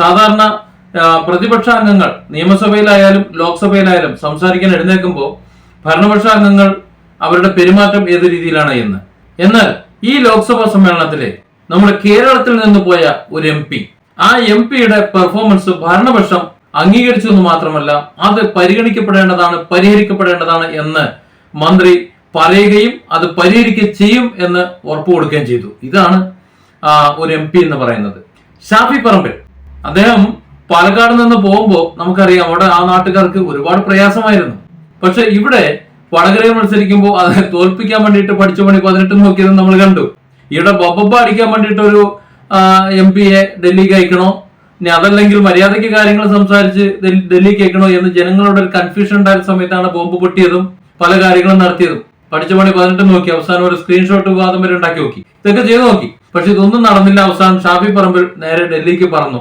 സാധാരണ പ്രതിപക്ഷ അംഗങ്ങൾ നിയമസഭയിലായാലും ലോക്സഭയിലായാലും സംസാരിക്കാൻ എഴുന്നേൽക്കുമ്പോൾ ഭരണപക്ഷ അംഗങ്ങൾ അവരുടെ പെരുമാറ്റം ഏത് രീതിയിലാണ് എന്ന്. എന്നാൽ ഈ ലോക്സഭാ സമ്മേളനത്തിലെ നമ്മുടെ കേരളത്തിൽ നിന്ന് പോയ ഒരു എം പി ആ എം പിയുടെ പെർഫോമൻസ് ഭരണപക്ഷം അംഗീകരിച്ചു എന്ന് മാത്രമല്ല അത് പരിഗണിക്കപ്പെടേണ്ടതാണ് പരിഹരിക്കപ്പെടേണ്ടതാണ് എന്ന് മന്ത്രി പറയുകയും അത് പരിഹരിക്കുക ചെയ്യും എന്ന് ഉറപ്പ് കൊടുക്കുകയും ചെയ്തു. ഇതാണ് ഒരു എം പി എന്ന് പറയുന്നത്. ഷാഫി പറമ്പിൽ അദ്ദേഹം പാലക്കാട് നിന്ന് പോകുമ്പോൾ നമുക്കറിയാം അവിടെ ആ നാട്ടുകാർക്ക് ഒരുപാട് പ്രയാസമായിരുന്നു. പക്ഷെ ഇവിടെ വടകരയിൽ മത്സരിക്കുമ്പോൾ അത് തോൽപ്പിക്കാൻ വേണ്ടിയിട്ട് പഠിച്ച പണി പതിനെട്ട് നോക്കിയത് നമ്മൾ കണ്ടു. ഇവിടെ ബൊബബ അടിക്കാൻ വേണ്ടിയിട്ട് ഒരു എം പിയെ ഡൽഹിക്ക് അയക്കണോ? ഇനി അതല്ലെങ്കിൽ മര്യാദയ്ക്ക് കാര്യങ്ങൾ സംസാരിച്ച് ഡൽഹി അയക്കണോ എന്ന് ജനങ്ങളുടെ ഒരു കൺഫ്യൂഷൻ ഉണ്ടായ സമയത്താണ് ബോംബ് പൊട്ടിയതും പല കാര്യങ്ങളും നടത്തിയതും. പഠിച്ച പണി പതിനെട്ട് നോക്കി അവസാനം ഒരു സ്ക്രീൻഷോട്ട് വാദം വരെ ഉണ്ടാക്കി നോക്കി. ഇതൊക്കെ ചെയ്തു നോക്കി. പക്ഷെ ഇതൊന്നും നടന്നില്ല. അവസാനം ഷാഫി പറമ്പിൽ നേരെ ഡൽഹിക്ക് പറന്നു.